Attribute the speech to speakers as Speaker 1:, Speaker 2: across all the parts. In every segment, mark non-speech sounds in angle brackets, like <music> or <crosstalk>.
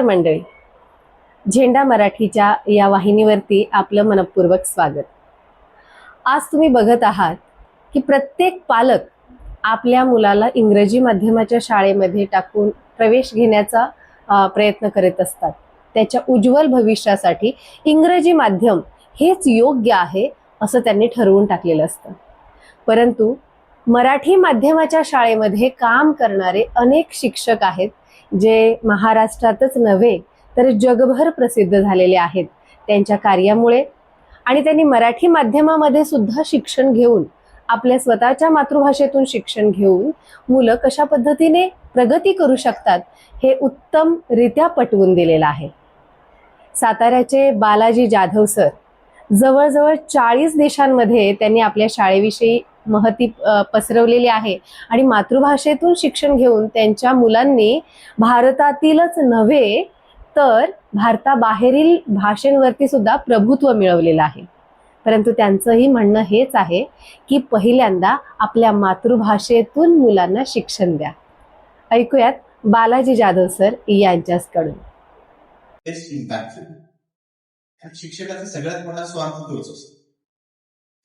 Speaker 1: नमस्कार मंडळी. झेंडा मराठीच्या या वाहिनीवरती आपलं मनपूर्वक स्वागत. आज तुम्ही बघत आहात की प्रत्येक पालक आपल्या मुलाला इंग्रजी माध्यमाच्या शाळेमध्ये टाकून प्रवेश घेण्याचा प्रयत्न करत असतात. त्याच्या उज्ज्वल भविष्यासाठी इंग्रजी माध्यम हेच योग्य आहे असं त्यांनी ठरवून टाकलेलं असतं. परंतु मराठी माध्यमाच्या शाळेमध्ये काम करणारे अनेक शिक्षक आहेत जे महाराष्ट्रातच नव्हे तर जगभर प्रसिद्ध झालेले आहेत त्यांच्या कार्यामुळे. आणि त्यांनी मराठी माध्यमामध्ये सुद्धा शिक्षण घेऊन आपल्या स्वतःच्या मातृभाषेतून शिक्षण घेऊन मुलं कशा पद्धतीने प्रगती करू शकतात हे उत्तमरित्या पटवून दिलेलं आहे. साताऱ्याचे बालाजी जाधव सर जवळजवळ चाळीस देशांमध्ये त्यांनी आपल्या शाळेविषयी महती पसरवलेली आहे. आणि मातृभाषेतून शिक्षण घेऊन त्यांच्या मुलांनी भारतातीलच नव्हे तर भारताबाहेरील भाषेंवरती सुद्धा प्रभुत्व मिळवलेलं आहे. परंतु त्यांचंही म्हणणं हेच आहे की पहिल्यांदा आपल्या मातृभाषेतून मुलांना शिक्षण द्या. ऐकूयात बालाजी जाधव सर यांच्याचकडून.
Speaker 2: शिक्षकाचा सगळ्यात मोठा स्वार्थ तोच असतो.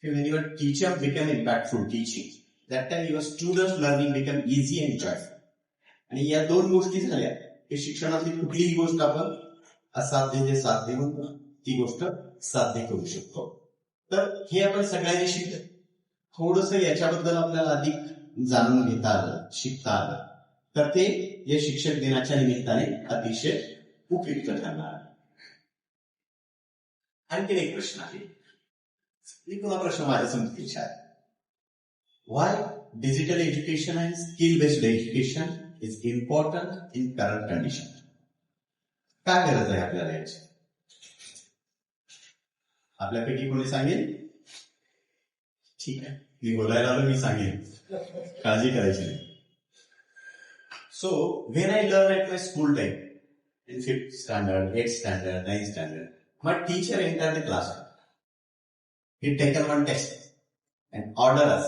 Speaker 2: की when your teacher become impactful teaching that time your student learning become easy and आणि या दोन गोष्टी झाल्या. की शिक्षणातली कुठलीही गोष्ट आपण असाध्य जे साध्य म्हणतो ती गोष्ट साध्य करू शकतो. तर हे आपण सगळ्यांनी शिकलं. थोडस याच्याबद्दल आपल्याला अधिक जाणून घेता आलं शिकता आलं. तर ते या शिक्षक दिनाच्या निमित्ताने अतिशय उपयुक्त ठरणार आहे. आणखीन एक प्रश्न आहे. मी पुन्हा प्रश्न माझ्यासमोर विचार. Why digital education and skill based education is important in current condition काय गरज आहे आपल्याला याची? आपल्यापैकी कोणी सांगेल? ठीक आहे. मी बोलायला आलो मी सांगेन काळजी करायची नाही. So when I learn at my school time in fifth standard eighth standard ninth standard my teacher enter class classroom. He taken one text and order us.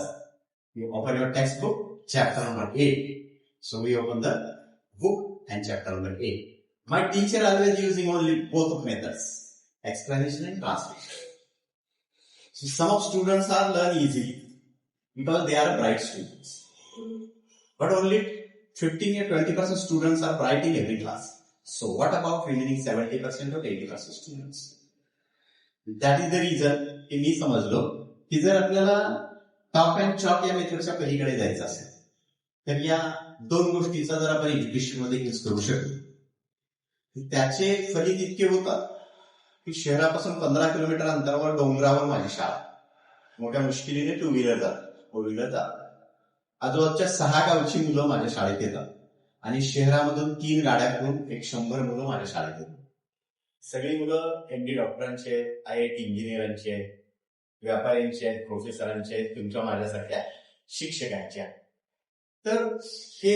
Speaker 2: You open your textbook, chapter number eight. So we open the book and chapter number eight. My teacher always using only both of methods, explanation and translation. So some of students are learn easily because they are bright students. But only 15 or 20% students are bright in every class. So what about remaining 70% or 80% students? That is the reason हे मी समजलो की जर आपल्याला top and chalk या मेथडच्या पलीकडे जायचं असेल तर या दोन गोष्टीचा जर आपण एज्युकेशनमध्ये यूज करू शकतो त्याचे फलित इतके होतात की शहरापासून पंधरा किलोमीटर अंतरावर डोंगरावर माझी शाळा. मोठ्या मुश्किलीने टू व्हीलर जातात फोर व्हीलर जातात आजूबाजूच्या सहा गावची मुलं माझ्या शाळेत येतात आणि शहरामधून तीन गाड्या करून एक शंभर मुलं माझ्या शाळेत येतात. सगळी मुलं एमडी डॉक्टरांचे आहेत आय आय टी इंजिनियरांची आहेत व्यापाऱ्यांचे आहेत प्रोफेसरांची आहेत तुमच्या माझ्यासारख्या शिक्षकांच्या तर हे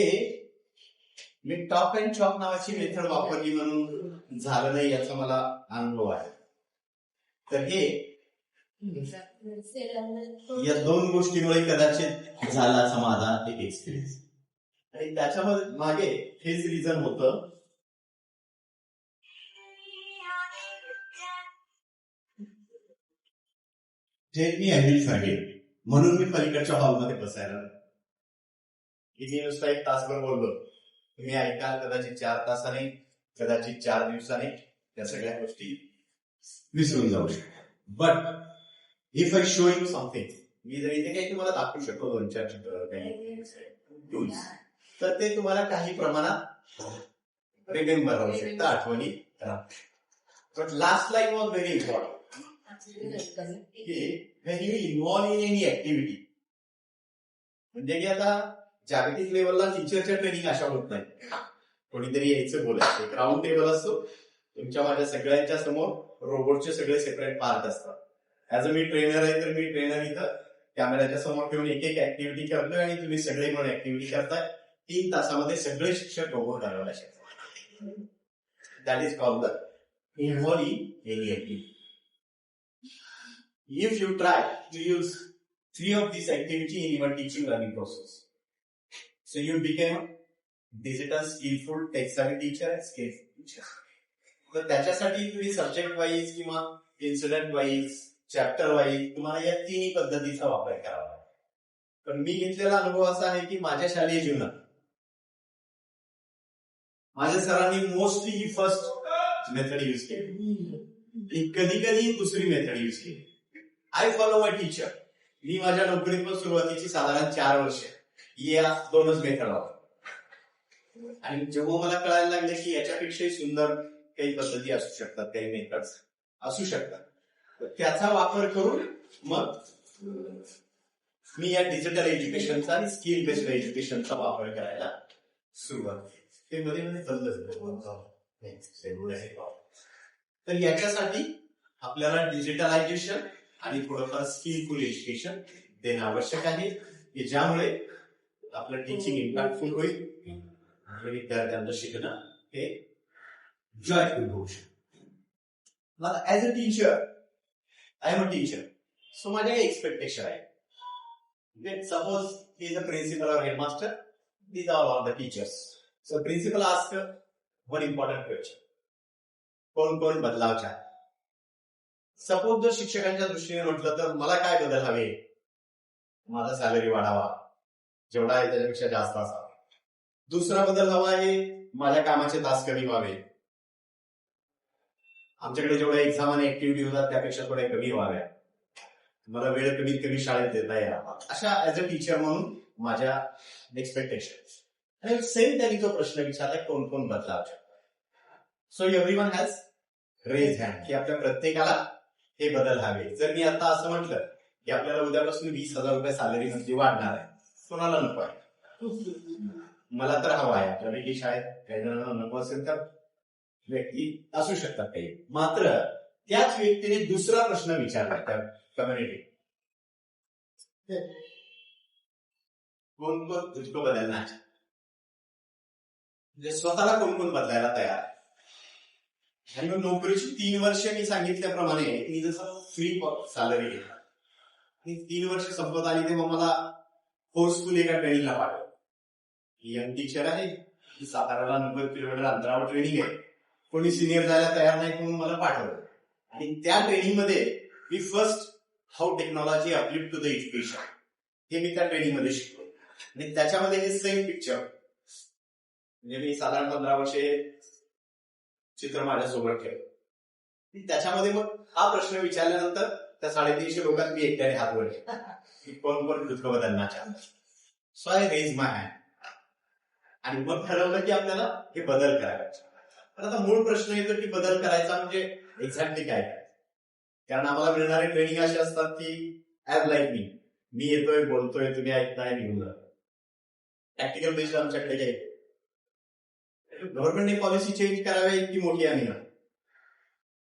Speaker 2: मी टॉप अँड चॉप नावाची मेथड वापरली म्हणून झालं नाही याचा मला अनुभव आहे. तर हे या दोन गोष्टीमुळे कदाचित झाला असा माझा एक एक्सपिरियन्स आणि त्याच्यामध्ये मागे हेच रिझन होतं जे मी हॅबिट सांगेन म्हणून मी पलीकडच्या हॉलमध्ये बसायला लागलो. की मी नुसता एक तासभर बोललो. तुम्ही ऐका कदाचित चार तासाने कदाचित चार दिवसाने त्या सगळ्या गोष्टी विसरून जाऊ शकतो. But if I show you something मी जर इथे काही तुम्हाला दाखवू शकतो दोन चार चित्र काही तर ते तुम्हाला काही प्रमाणात रिमेंबर राहू शकतं आठवणी but last line was very important की when you involve in any activity म्हणजे की आता जागतिक लेवलला टीचरच्या ट्रेनिंग अशा होत नाही कोणीतरी यायचं बोलायचं. एक राऊंड टेबल असतो. तुमच्या माझ्या सगळ्यांच्या समोर रोबोटचे सगळे सेपरेट पार्ट असतात. ऍज अ मी ट्रेनर आहे तर मी ट्रेनर इथं कॅमेऱ्याच्या समोर ठेवून एक एक ऍक्टिव्हिटी करतोय आणि तुम्ही सगळे म्हणून ऍक्टिव्हिटी करताय. तीन तासामध्ये सगळे शिक्षक रोबोट करायला शकतात. That is call the involve in any activity if you try to use three of these activity in your teaching learning process. So you become digital skillful textile teacher आहे skillful teacher तर त्याच्यासाठी तुम्ही subject wise किंवा incident wise chapter wise तुम्हाला या तिन्ही पद्धतीचा वापर करावा लागेल. पण मी घेतलेला अनुभव असा आहे की माझ्या शालेय जीवनात माझ्या सरांनी मोस्टली ही फर्स्ट मेथड युज केली कधी कधी दुसरी मेथड युज केली. आय फॉलो माय टीचर मी माझ्या नोकरीत पण सुरुवातीची साधारण चार वर्ष. या दोनच मेथड वापर आणि जेव्हा मला कळायला लागले की याच्यापेक्षाही सुंदर काही पद्धती असू शकतात काही मेथड्स असू शकतात त्याचा वापर करून मग मी या डिजिटल एज्युकेशनचा आणि स्किल बेस्ड एज्युकेशनचा वापर करायला सुरुवात केली. ते मध्ये मध्ये बदलत तर याच्यासाठी आपल्याला डिजिटलायझेशन आणि थोडंफार स्किलफुल एज्युकेशन देणं आवश्यक आहे. की ज्यामुळे आपलं टीचिंग इम्पॅक्टफुल होईल आणि विद्यार्थ्यांचं शिकणं हे जॉयफुल होऊ शकतं. मला as a teacher I am a teacher so माझ्या काही एक्सपेक्टेशन आहे suppose is a principal or headmaster these are all the teachers so principal ask one important question कोण कोण बदलावच्या सपोज जर शिक्षकांच्या दृष्टीने म्हटलं तर मला काय बदल हवे? माझा सॅलरी वाढावा. जेवढा आहे त्याच्यापेक्षा जास्त असावा. दुसरा बदल हवा आहे माझ्या कामाचे तास कमी व्हावे. आमच्याकडे जेवढ्या एक्झाम आणि ऍक्टिव्हिटी होतात त्यापेक्षा थोड्या कमी व्हाव्या. मला वेळ कमीत कमी शाळेत देता यावा अशा ऍज अ टीचर म्हणून माझ्या एक्सपेक्टेशन आणि सेम त्यांनी तो प्रश्न विचारला कोण कोण बदलाव so every one has raise hand की आपल्या प्रत्येकाला हे बदल हवे. जर मी आता असं म्हटलं की आपल्याला उद्यापासून वीस हजार रुपये सॅलरी म्हणजे वाढणार आहे. कोणाला नको आहे? मला तर हवा आहे. आपल्यापैकी शाळेत काही जणांना नको असेल तर व्यक्ती असू शकतात काही. मात्र त्याच व्यक्तीने दुसरा प्रश्न विचारला त्या कम्युनिटी कोण कोण तुझको बदलना है? म्हणजे स्वतःला कोण कोण बदलायला तयार आणि मग नोकरीची तीन वर्ष मी सांगितल्याप्रमाणे मी जसं फ्री सॅलरी घेतला. आणि तीन वर्ष संपत आली तेव्हा मला फोर्सफुल एका ट्रेनिंगला पाठवलं. यंग टीचर आहे. ती साताराला नव्वद किलोमीटर अंतरावर ट्रेनिंग आहे. कोणी सिनियर जायला तयार नाही म्हणून मला पाठवलं. आणि त्या ट्रेनिंगमध्ये मी first how technology uplift to the education हे मी त्या ट्रेनिंगमध्ये शिकलो. आणि त्याच्यामध्ये हे सेम पिक्चर म्हणजे मी साधारण पंधरा वर्षे चित्र माझ्यासोबत ठेव. त्याच्यामध्ये मग हा प्रश्न विचारल्यानंतर त्या साडेतीनशे लोकांत मी एकट्याने हात वर की <laughs> कोण कोण दुःख बदलना so I raise my hand आणि मग ठरवलं की आपल्याला हे बदल करायचे. पण आता मूळ प्रश्न येतो की बदल करायचा म्हणजे एक्झॅक्टली काय? करायचं कारण आम्हाला मिळणारे ट्रेनिंग असे असतात की ऍज लाईक मी मी येतोय बोलतोय तुम्ही ऐकताय निघून प्रॅक्टिकल बेस्ड आमच्याकडे काही गव्हर्नमेंटने पॉलिसी चेंज करावी इतकी मोठी आम्ही ना.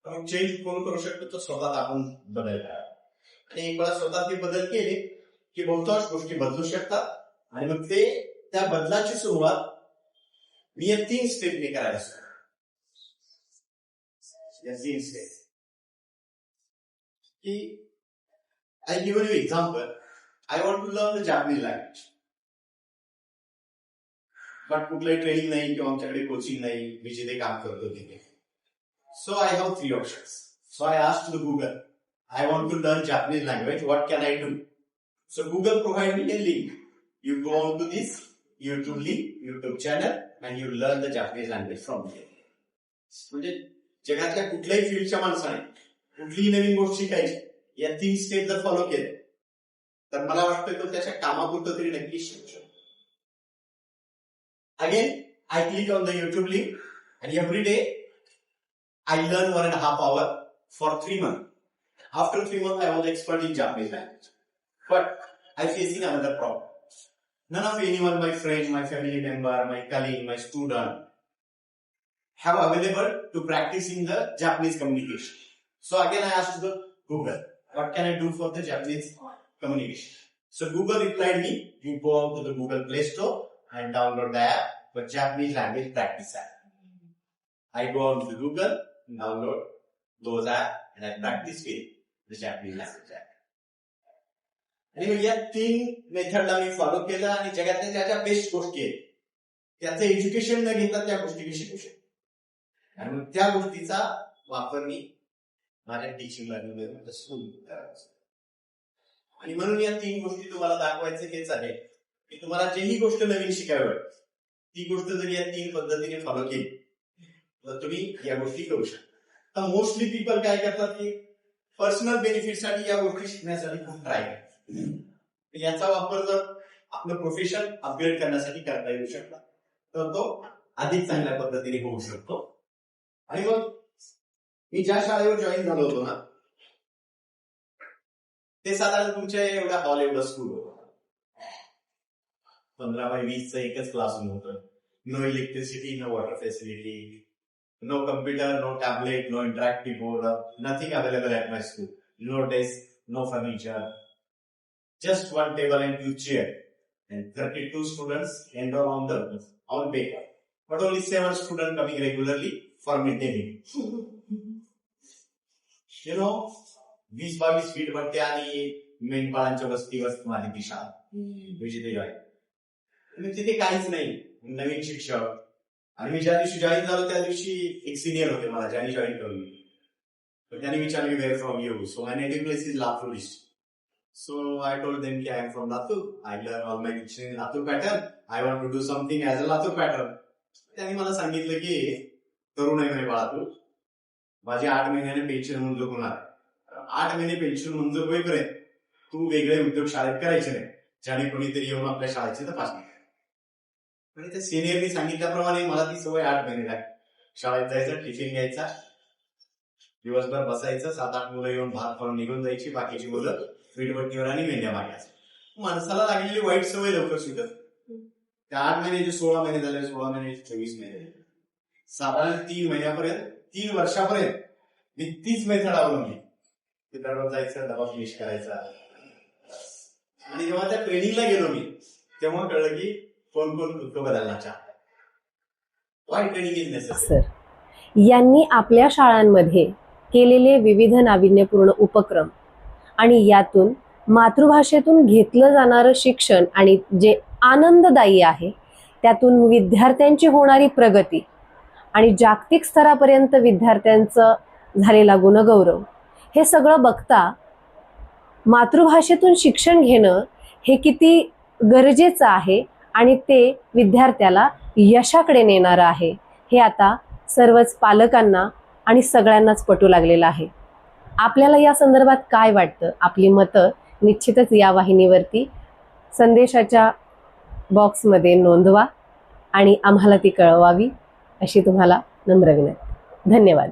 Speaker 2: चेंज कोण करू शकतो? तर स्वतः आपण बदल करा आणि एक वेळा स्वतः ते बदल केले की बहुतांश गोष्टी बदलू शकतात. आणि मग ते त्या बदलाची सुरुवात मी या तीन स्टेपने करायला सुरुवात या तीन स्टेप की I give you example I want to learn the Japanese language but कुठलंही ट्रेनिंग नाही किंवा आमच्याकडे कोचिंग नाही. मी जिथे काम करतो तिथे. So I have three options so I asked to Google I want to learn Japanese language what can I do so Google provide me a link you go on to this YouTube link YouTube channel and you learn the Japanese language from म्हणजे जगातल्या कुठल्याही फील्डच्या माणसाने कुठलीही नवीन गोष्ट शिकायची या तीन स्टेप जर फॉलो केले तर मला वाटतं तो त्याच्या कामापुरतं तरी नक्की शिकू शकतो. Again, I click on the YouTube link and every day I learn one and a half hour for three months. After three months, I was expert in Japanese language. But I facing another problem. None of anyone, my friend, my family member, my colleague, my student, have available to practice in the Japanese communication. So again, I asked the Google, what can I do for the Japanese communication? So Google replied me, you go out to the Google Play Store and download the app for Japanese language practice app. I go on to Google, download those app and I practice with the Japanese language app. आणि मग या तीन मेथडला मी follow केलं आणि जगातल्या ज्या ज्या best गोष्टी आहेत त्याचं एज्युकेशन न घेता त्या गोष्टी मी शिकू शकतो आणि मग त्या गोष्टीचा वापर मी माझ्या टीचिंग लर्निंग स्कूल आणि म्हणून या तीन गोष्टी तुम्हाला दाखवायचं हेच आहे मी तुम्हाला जेही गोष्ट नवीन शिकावी ती गोष्ट जर या तीन पद्धतीने फॉलो केली तर तुम्ही या गोष्टी करू शकता. तर मोस्टली पीपल काय करतात की पर्सनल बेनिफिटसाठी या गोष्टी शिकण्यासाठी खूप ट्राय करतात. याचा वापर जर आपलं प्रोफेशन अपग्रेड करण्यासाठी करता येऊ शकता तर तो अधिक चांगल्या पद्धतीने होऊ शकतो. आणि मग मी ज्या शाळेवर जॉईन झालो होतो ना ते साधारण तुमच्या एवढ्या हॉल एवढा स्कूल होतो. पंधरा बाय वीसचं एकच क्लासरूम होतं no electricity no water facility no computer no tablet no interactive board nothing available at my school no desk no furniture just one table and two chairs. And 32 students enroll on the on paper. But only seven students coming regularly for maintaining. <laughs> you know, वीस बावीस feet वरती आणि मेंढपाळांच्या वस्तीवर माझी ती शाळा मी जिथे join म्हणजे तिथे काहीच नाही. नवीन शिक्षक. आणि मी ज्या दिवशी जॉईन झालो त्या दिवशी एक सिनियर होते मला ज्यांनी जॉईन करून. तर त्यांनी विचारले where from you so my native place is Latur so I told them कि I am from Latur I learn all my diction in Latur pattern. I want to do something as a Latur त्यांनी मला सांगितलं की तरुण आहे बाळा तू. माझी आठ महिन्याने पेन्शन मंजूर होणार आठ महिने पेन्शन मंजूर होईपर्यंत तू वेगळे उद्योग शाळेत करायचे नाही. ज्याने कोणीतरी येऊन आपल्या शाळेची तपासणी आणि त्या सिनियरनी सांगितल्याप्रमाणे मला ती सवय आठ महिने लागली. शाळेत जायचं टिफिन घ्यायचा दिवसभर बसायचं सात आठ मुलं येऊन भात खाऊन निघून जायची बाकीची मुलं वीटभट्टीवर आणि मेंढ्या मागायचं माणसाला लागलेली वाईट सवय लवकर सुटत. त्या आठ महिन्याचे सोळा महिने झाले सोळा महिन्याचे चोवीस महिने साधारण तीन महिन्यापर्यंत तीन वर्षापर्यंत मी तीच मेथड अवलंबली ते दररोज जायचं डबा फिनिश करायचा. आणि जेव्हा त्या ट्रेनिंगला गेलो मी तेव्हा कळलं की कोण कोण
Speaker 1: सर यांनी आपल्या शाळांमध्ये केलेले विविध नाविन्यपूर्ण उपक्रम आणि यातून मातृभाषेतून घेतलं जाणारं शिक्षण आणि जे आनंददायी आहे त्यातून विद्यार्थ्यांची होणारी प्रगती आणि जागतिक स्तरापर्यंत विद्यार्थ्यांचं झालेला गुणगौरव हे सगळं बघता मातृभाषेतून शिक्षण घेणं हे किती गरजेचं आहे आणि ते विद्यार्थ्याला यशाकडे नेणारं आहे. हे आता सर्वच पालकांना आणि सगळ्यांनाच पटू लागलेलं आहे. आपल्याला या संदर्भात काय वाटतं? आपली मतं निश्चितच या वाहिनीवरती संदेशाच्या बॉक्समध्ये नोंदवा आणि आम्हाला ती कळवावी अशी तुम्हाला नम्र विनंती. धन्यवाद.